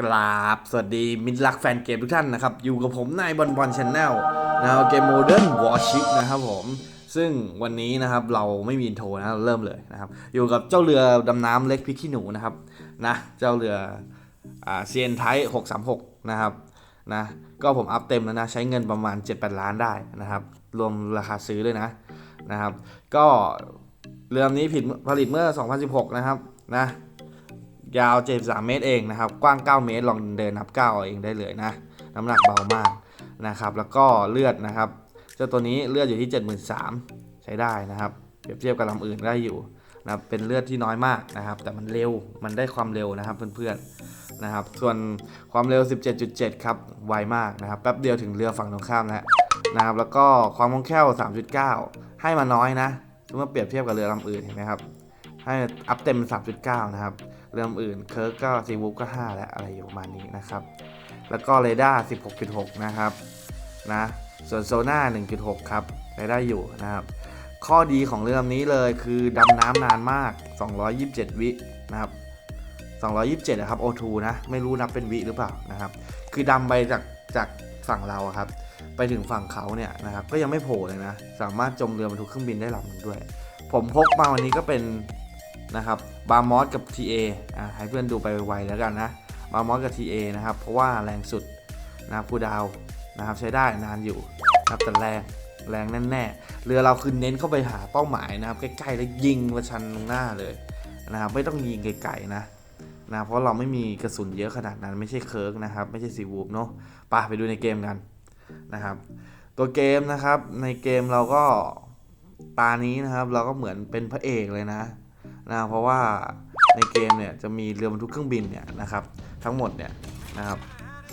กราบ สวัสดีมิตรรักแฟนเกมทุกท่านนะครับ อยู่กับผมนายบอลบอลชาแนลนะครับเกมโมเดิร์นวอชิปนะครับผม ซึ่งวันนี้นะครับเราไม่มีอินโทรนะเราเริ่มเลยนะครับ อยู่กับเจ้าเรือดำน้ำเล็กพริกขี้หนูนะครับนะเจ้าเรืออ่าเซียนไทหกสามหกนะครับนะก็ผมอัพเต็มแล้วนะ ใช้เงินประมาณ 7-8 ล้านได้นะครับ รวมราคาซื้อด้วยนะนะครับ ก็เรือลำนี้ผิดผลิตเมื่อ 2016 นะครับนะ ยาว 73 เมตรเองนะครับ กว้าง 9 เมตร ลองเดินนับ9เอาเองได้เลยนะ น้ำหนักเบามากนะครับ แล้วก็เลือดนะครับ เจ้าตัวนี้เลือดอยู่ที่ 73,000ใช้ได้นะครับ เปรียบเทียบกับลำอื่นได้อยู่นะครับ เป็นเลือดที่น้อยมากนะครับ แต่มันเร็ว มันได้ความเร็วนะครับเพื่อนๆนะครับ ส่วนความเร็ว 17.7 ครับ ไวมากนะครับ แป๊บเดียวถึงเรือฝั่งตรงข้ามแล้วนะครับ แล้วก็ความคล่องแคล่ว 3.9 ให้มาน้อยนะ เมื่อเปรียบเทียบกับเรือลำอื่นเห็นไหมครับ ให้อัพเต็ม 3.9 นะครับ เรื่องอื่นเคิร์กก็ซีวูฟก็ 5 และอะไรอยู่ประมาณนี้นะครับ แล้วก็เรดาร์16.6 นะครับนะส่วนโซน่า1.6 ครับใช้ได้อยู่นะครับ ข้อดีของเรือลำนี้เลยคือดำน้ำนานมาก 227 วินะครับ227นะครับ O2 นะไม่รู้นับเป็นวิหรือเปล่านะครับ คือดำไปจากจากฝั่งเราครับ ไปถึงฝั่งเขาเนี่ยนะครับก็ยังไม่โผล่เลยนะ สามารถจมเรือบรรทุกเครื่องบินได้ลำหนึ่งด้วย ผมพกมาวันนี้ก็เป็นนะครับ บาร์มอสกับ TA อ่าให้เพื่อนดูไปไวๆแล้วกันนะบาร์มอสกับ TA นะครับเพราะว่าแรงสุดนะครับคูดาวนะครับใช้ได้นานอยู่นะครับแต่แรงแรงแน่ๆเรือเราคือเน้นเข้าไปหาเป้าหมายนะครับใกล้ๆแล้วยิงประชันตรงหน้าเลยนะครับไม่ต้องยิงไกลๆนะนะเพราะเราไม่มีกระสุนเยอะขนาดนั้นไม่ใช่เคิร์กนะครับไม่ใช่ซีวูฟเนาะไปไปดูในเกมกันนะครับตัวเกมนะครับในเกมเราก็ตานี้นะครับ เราก็เหมือนเป็นพระเอกเลยนะ นะเพราะว่าในเกมเนี่ยจะมีเรือบรรทุกเครื่องบินเนี่ยนะครับทั้งหมดเนี่ยนะครับ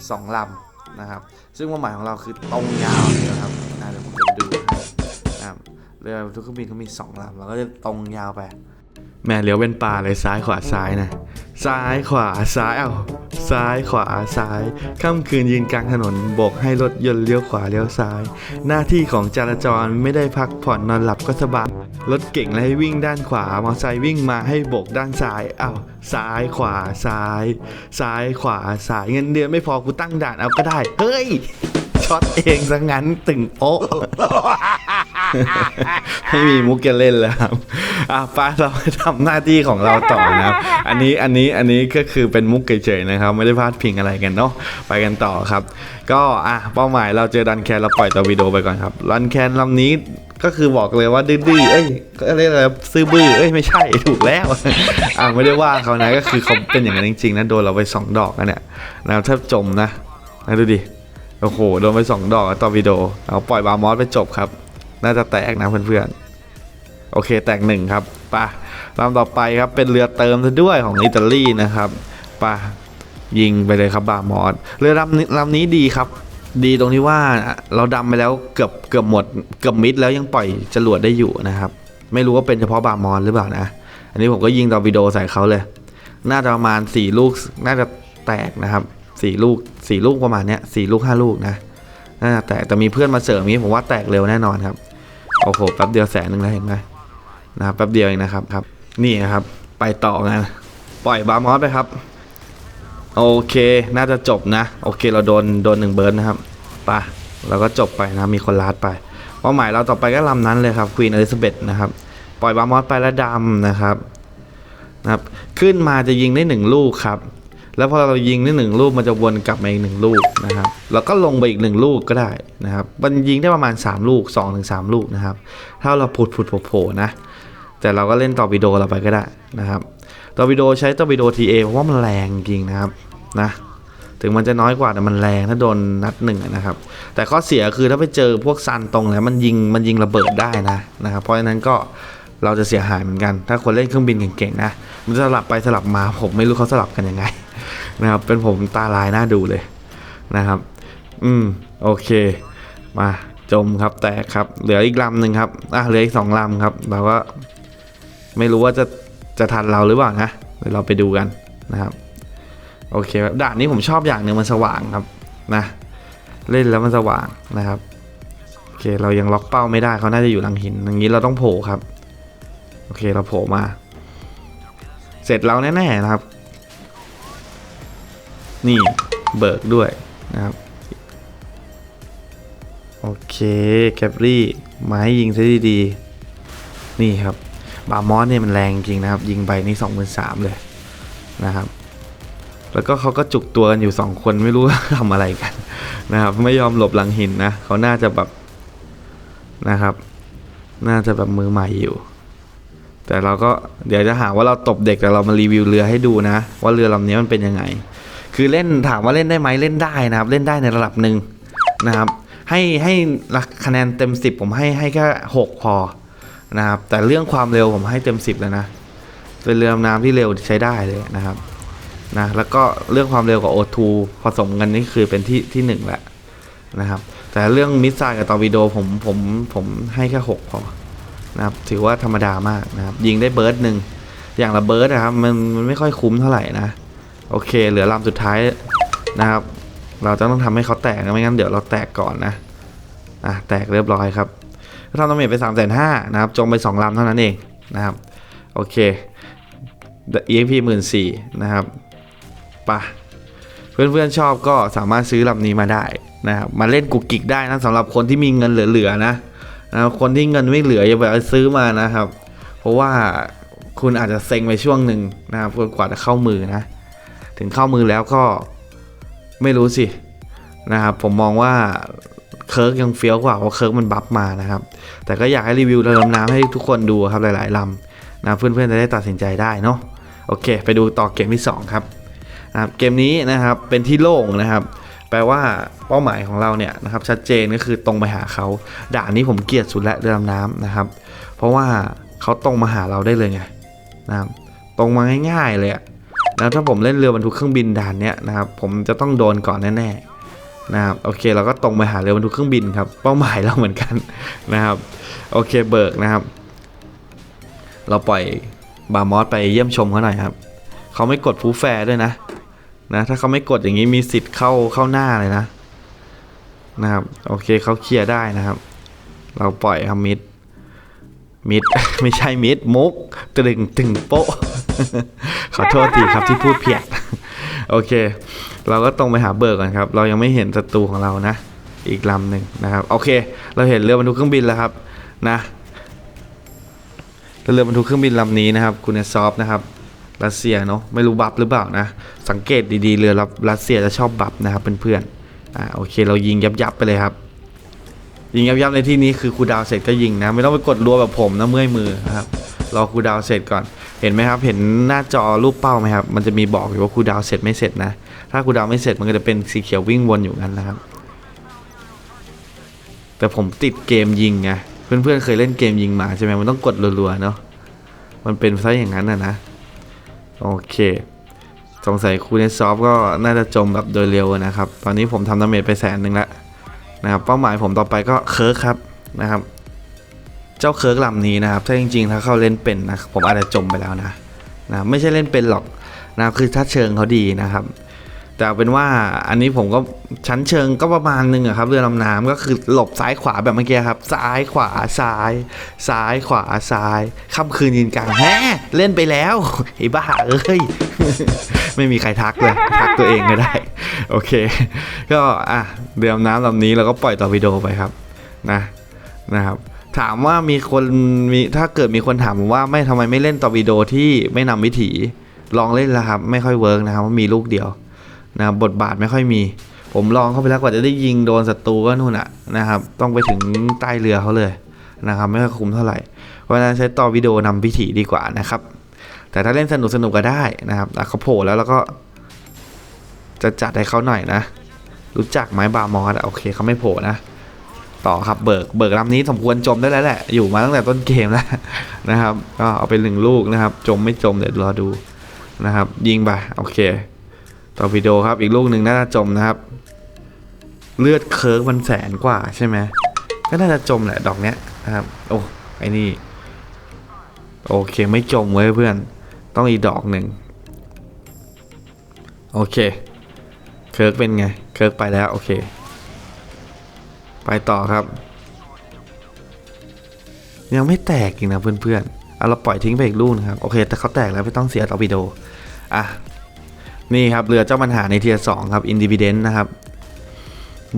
สองลำนะครับซึ่งความหมายของเราคือตรงยาวเลยนะครับนะเดี๋ยวผมจะดูนะครับเรือบรรทุกเครื่องบินเขามีสองลำเราก็จะตรงยาวไปแม่เลี้ยวเป็นป่าเลยซ้ายขวาซ้ายนะซ้ายขวาซ้ายเอ้าซ้ายขวาซ้ายค่ำคืนยืนกลางถนนโบกให้รถยนต์เลี้ยวขวาเลี้ยวซ้าย หน้าที่ของจราจรไม่ได้พักผ่อนนอนหลับก็สบาย รถเก่งแล้วให้วิ่งด้านขวา มอไซค์วิ่งมาให้โบกด้านซ้ายเอ้าซ้ายขวาซ้าย ซ้ายขวาซ้ายเงินเดือนไม่พอกูตั้งด่านเอาก็ได้ เฮ้ยช็อตเองซะงั้นตึงโป๊ะไม่มีมุกจะเล่นแล้วครับอะไปเราไปทำหน้าที่ของเราต่อนะครับ อันนี้อันนี้อันนี้ก็คือเป็นมุกเฉยๆนะครับ ไม่ได้พลาดพิงอะไรกันเนาะไปกันต่อครับ ก็อะเป้าหมายเราเจอดันแคนเราปล่อยตัววิดีโอไปก่อนครับดันแคนลำนี้ ก็คือบอกเลยว่าดื้อๆเอ้ยก็เรียกอะไรซื่อบื้อเอ้ยไม่ใช่ถูกแล้วอะไม่ได้ว่าเขานะก็คือเขาเป็นอย่างนั้นจริงๆนะโดนเราไปสองดอกนะเนี่ยนะครับแทบจมนะนะดูดิโอ้โหโดนไปสองดอกต่อวิดีโอเอาปล่อยบาร์มอสไปจบครับ น่าจะแตกนะเพื่อนๆโอเคแตกหนึ่งครับป่ะลำต่อไปครับเป็นเรือเติมซะด้วยของอิตาลีนะครับป่ะยิงไปเลยครับบาร์มอสเรือลำนี้ลำนี้ดีครับ ดีตรงที่ว่าเราดำไปแล้วเกือบเกือบหมดเกือบมิดแล้วยังปล่อยจรวดได้อยู่นะครับ ไม่รู้ว่าเป็นเฉพาะบาร์มอสหรือเปล่านะ อันนี้ผมก็ยิงตอร์ปิโดใส่เขาเลย น่าจะประมาณ 4 ลูกน่าจะแตกนะครับ 4 ลูก 4 ลูกประมาณเนี้ย4ลูก 5 ลูกนะน่าจะแตกแต่มีเพื่อนมาเสริมนี้ผมว่าแตกเร็วแน่นอนครับโอ้โหแป๊บเดียวแสนหนึ่งแล้วเห็นไหมนะครับแป๊บเดียวเองนะครับครับ นี่นะครับ ไปต่อกันปล่อยบาร์มอสไปครับ โอเค น่าจะจบนะ โอเค เราโดน โดนหนึ่งเบิร์นนะครับปะเราก็จบไปนะ มีคนลาดไป เป้าหมายเราต่อไปก็ลำนั้นเลยครับควีนอลิซาเบธนะครับ ปล่อยบาร์มอสไปแล้วดำนะครับ นะครับ ขึ้นมาจะยิงได้หนึ่งลูกครับ แล้วพอเรายิงได้หนึ่งลูกมันจะวนกลับมาอีกหนึ่งลูกนะครับ แล้วก็ลงไปอีกหนึ่งลูกก็ได้นะครับ มันยิงได้ประมาณ 3 ลูก2อถึงสลูกนะครับ ถ้าเราผุดผุดโผล่นะ แต่เราก็เล่นต่อวิดีโอเราไปก็ได้นะครับ ตอวิดีโอใช้ต่อวิดีโอ TA เพราะว่ามันแรงจริงนะครับนะถึงมันจะน้อยกว่าแต่มันแรงถ้าโดนนัดหนึ่งนะครับ แต่ข้อเสียคือถ้าไปเจอพวกซันตรงแล้วมันยิงมันยิงระเบิดได้นะนะครับเพราะฉะนั้นก็เราจะเสียหายเหมือนกัน ถ้าคนเล่นเครื่องบินเก่งๆนะมันสลับไปสลับมาผมไม่รู้เขาสลับกันยังไงนะครับเป็นผมตาลายหน้าดูเลยนะครับ อืมโอเค มาจมครับแตกครับ เหลืออีกลำหนึ่งครับอะเหลืออีกสองลำครับเราก็ไม่รู้ว่าจะ จะทันเราหรือเปล่านะเดี๋ยวเราไปดูกันนะครับโอเคครับด่านนี้ผมชอบอย่างหนึ่งมันสว่างครับนะเล่นแล้วมันสว่างนะครับโอเคเรายังล็อกเป้าไม่ได้เขาน่าจะอยู่หลังหินอย่างนี้เราต้องโผล่ครับโอเคเราโผล่มา เสร็จเราแน่ๆนะครับ นี่เบิกด้วยนะครับโอเคแคปรี่ไม้ยิงซะดีๆนี่ครับ บามอสเนี่ยมันแรงจริงนะครับ ยิงไปนี่สองหมื่นสามเลยนะครับ แล้วก็เขาก็จุกตัวกันอยู่สองคนไม่รู้ว่าทำอะไรกันนะครับ ไม่ยอมหลบหลังหินนะเขาน่าจะแบบนะครับ น่าจะแบบมือใหม่อยู่ แต่เราก็เดี๋ยวจะหาว่าเราตบเด็กแต่เรามารีวิวเรือให้ดูนะ ว่าเรือลำนี้มันเป็นยังไง คือเล่นถามว่าเล่นได้ไหมเล่นได้นะครับ เล่นได้ในระดับหนึ่งนะครับ ให้ให้คะแนนเต็ม 10 ผมให้ให้แค่6พอ นะครับ แต่เรื่องความเร็วผมให้เต็ม 10 เลยนะ เป็นเรือดำน้ำที่เร็วใช้ได้เลยนะครับนะแล้วก็เรื่องความเร็วกับ O2 ผสมกันนี่คือเป็นที่ที่หนึ่งแหละนะครับ แต่เรื่องมิสไซล์กับตอร์ปิโดผมผมผมให้แค่6พอนะครับ ถือว่าธรรมดามากนะครับ ยิงได้เบิร์ดหนึ่งอย่างละเบิร์ดนะครับมันมันไม่ค่อยคุ้มเท่าไหร่นะ โอเค เหลือลำสุดท้ายนะครับ เราจะต้องทำให้เขาแตกนะไม่งั้นเดี๋ยวเราแตกก่อนนะอะแตกเรียบร้อยครับ ทำดาเมจไป3ามแสนห้านะครับ จงไป 2ลำเท่านั้นเองนะครับ โอเค EXP หมื่นสี่นะครับปะเพื่อนๆชอบก็สามารถซื้อลำนี้มาได้นะครับ มาเล่นกุกกิกได้นะสำหรับคนที่มีเงินเหลือๆนะนะคคนที่เงินไม่เหลืออย่าไปซื้อมานะครับ เพราะว่าคุณอาจจะเซ็งไปช่วงหนึ่งนะครับจนกว่าจะเข้ามือนะ ถึงเข้ามือแล้วก็ไม่รู้สินะครับผมมองว่า เคิร์กยังเฟี้ยวกว่าเพราะเคิร์กมันบัฟมานะครับ แต่ก็อยากให้รีวิวเรือดำน้ำให้ทุกคนดูครับหลาย ๆลำนะเพื่อนๆจะได้ตัดสินใจได้เนาะโอเค ไปดูต่อเกมที่ 2 ครับนะครับเกมนี้นะครับเป็นที่โล่งนะครับแปลว่าเป้าหมายของเราเนี่ยนะครับชัดเจนก็คือตรงไปหาเขาด่านนี้ผมเกลียดสุดและเรือดำน้ำนะครับ เพราะว่าเขาตรงมาหาเราได้เลยไงนะครับตรงมาง่าย ๆ เลยแล้วถ้าผมเล่นเรือบรรทุกเครื่องบินด่านเนี้ยนะครับผมจะต้องโดนก่อนแน่ๆ นะครับโอเคเราก็ตรงไปหาเรือบรรทุกเครื่องบินครับเป้าหมายเราเหมือนกันนะครับโอเคเบิกนะครับ เราปล่อยบาร์มอสไปเยี่ยมชมเขาหน่อยครับเขาไม่กดฟูแฟร์ด้วยนะนะถ้าเขาไม่กดอย่างนี้มีสิทธิ์เข้าเข้าหน้าเลยนะนะครับโอเคเขาเคลียร์ได้นะครับ เราปล่อยครับมิดมิดไม่ใช่มิดมุกตึงตึงโป๊ะขอโทษทีครับที่พูดเพี้ยน โอเค เราก็ตรงไปหาเบิร์กก่อนครับ เรายังไม่เห็นศัตรูของเรานะ อีกลำหนึ่งนะครับ โอเค เราเห็นเรือบรรทุกเครื่องบินแล้วครับนะเรือบรรทุกเครื่องบินลำนี้นะครับ คุณซอฟนะครับรัสเซียเนาะไม่รู้บัฟหรือเปล่านะ สังเกตดีๆเรือรัสเซียจะชอบบัฟนะครับเพื่อนๆอ่าโอเค เรายิงยับๆไปเลยครับยิงยับๆในที่นี้คือคูดาวเสร็จก็ยิงนะ ไม่ต้องไปกดรัวแบบผมนะเมื่อยมือนะครับ รอครูดาวเสร็จก่อน เห็นไหมครับ เห็นหน้าจอรูปเป้าไหมครับ มันจะมีบอกอยู่ว่าครูดาวเสร็จไม่เสร็จนะ ถ้าครูดาวไม่เสร็จมันก็จะเป็นสีเขียววิ่งวนอยู่งั้นนะครับ แต่ผมติดเกมยิงไง เพื่อนๆเคยเล่นเกมยิงมาใช่ไหมมันต้องกดรัวๆเนาะ มันเป็นซะอย่างนั้นนะนะ โอเค สงสัยคูเนซอฟก็น่าจะจมแบบโดยเร็วนะครับ ตอนนี้ผมทำดาเมจไปแสนหนึ่งแล้วนะครับ เป้าหมายผมต่อไปก็เคิร์กครับนะครับ เจ้าเคิร์กลำนี้นะครับ ถ้าจริงๆ ถ้าเขาเล่นเป็นนะ ผมอาจจะจมไปแล้วนะนะ ไม่ใช่เล่นเป็นหรอกนะคือถ้าเชิงเขาดีนะครับ แต่เอาเป็นว่าอันนี้ผมก็ชั้นเชิงก็ประมาณหนึงอะครับเรือลำน้ำก็คือหลบซ้ายขวาแบบเมื่อกี้ครับ ซ้ายขวาซ้าย ซ้ายขวาซ้ายค่ำคืนยืนกลางแฮเล่นไปแล้วไอ้บ้าเอ้ยไม่มีใครทักเลยทักตัวเองก็ได้ โอเค ก็อะเรือดำน้ำลำนี้เราก็ปล่อยต่อวิดีโอไปครับนะนะครับ ถามว่ามีคนมีถ้าเกิดมีคนถามผมว่าไม่ทำไมไม่เล่นต่อวิดีโอที่ไม่นำวิถีลองเล่นแล้วครับ ไม่ค่อยเวิร์กนะครับว่ามีลูกเดียวนะครับบทบาทไม่ค่อยมี ผมลองเข้าไปแล้วกว่าจะได้ยิงโดนศัตรูก็นู่นอะนะครับ ต้องไปถึงใต้เรือเขาเลยนะครับ ไม่ค่อยคุ้มเท่าไหร่เพราะฉะนั้นใช้ต่อวิดีโอนำวิถีดีกว่านะครับ แต่ถ้าเล่นสนุกสนุกก็ได้นะครับเขาโผล่แล้วแล้วก็ จะจัดให้เขาหน่อยนะ รู้จักไหมบาร์มอสโอเคเขาไม่โผล่นะ ต่อครับเบิกเบิกลำนี้สมควรจมได้แล้วแหละ อยู่มาตั้งแต่ต้นเกมแล้วนะครับก็เอาไปหนึ่งลูกนะครับ จมไม่จมเดี๋ยวรอดูนะครับ ยิงไปโอเคต่อวิดีโอครับอีกลูกหนึ่งน่าจะจมนะครับ เลือดเคิร์กมันแสนกว่าใช่ไหมก็น่าจะจมแหละดอกเนี้ยนะครับ โอ้ไอ้นี่ โอเคไม่จมเว้ยเพื่อน ต้องอีกดอกหนึ่งโอเค เคิร์กเป็นไง เคิร์กไปแล้ว โอเค ไปต่อครับ ยังไม่แตกอีกนะเพื่อนๆเอาเราปล่อยทิ้งไปอีกลูกนะครับ โอเค แต่เขาแตกแล้วไม่ต้องเสียต่อวิดีโออะ นี่ครับ เรือเจ้าปัญหาในเทียร์สองครับอินดิ d เดนนะครับ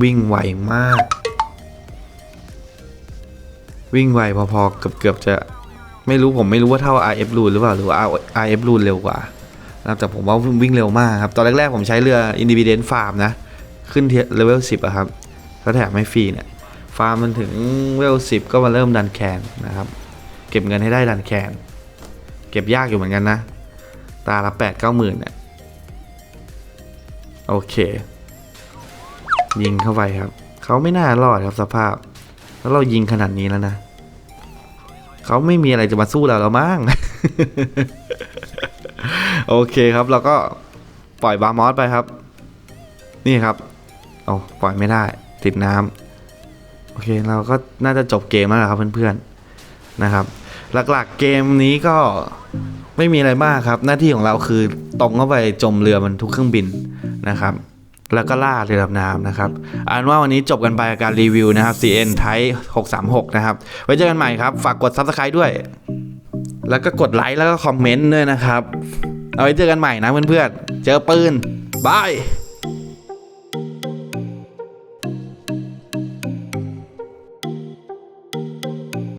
วิ่งไวมาก วิ่งไวพอๆเกือบเกือบๆจะไม่รู้ผมไม่รู้ว่าเท่า RF รูนหรือเปล่าหรือว่า RF รูนเร็วกว่านะแต่ผมว่าวิ่งเร็วมากครับ ตอนแรกๆผมใช้เรือ Independent Farm นะ ขึ้นเทียเลเวล10อะครับ แล้วแถมไม่ฟรีเนี่ยฟาร์มมันถึงเวล10ก็มาเริ่มดันแคนนะครับ เก็บเงินให้ได้ดันแคน เก็บยากอยู่เหมือนกันนะ ตาละ8 9หมื่นเนี่ยโอเค ยิงเข้าไปครับ เขาไม่น่ารอดครับสภาพ แล้วเรายิงขนาดนี้แล้วนะเขาไม่มีอะไรจะมาสู้เราแล้วมั้งโอเคครับเราก็ปล่อยบาร์มอสไปครับ นี่ครับ เอาปล่อยไม่ได้ ติดน้ำโอเคเราก็น่าจะจบเกมแล้วครับเพื่อนๆนะครับ หลักๆเกมนี้ก็ไม่มีอะไรมากครับ หน้าที่ของเราคือตรงเข้าไปจมเรือมันทุกเครื่องบินนะครับแล้วก็ล่าเรือดำน้ำนะครับอ่านว่าวันนี้จบกันไปกับการรีวิวนะครับ CN Type 636 นะครับ ไว้เจอกันใหม่ครับ ฝากกด Subscribe ด้วย แล้วก็กดไลค์แล้วก็คอมเมนต์ด้วยนะครับ เอาไว้เจอกันใหม่นะเพื่อนๆ เจอปืน บาย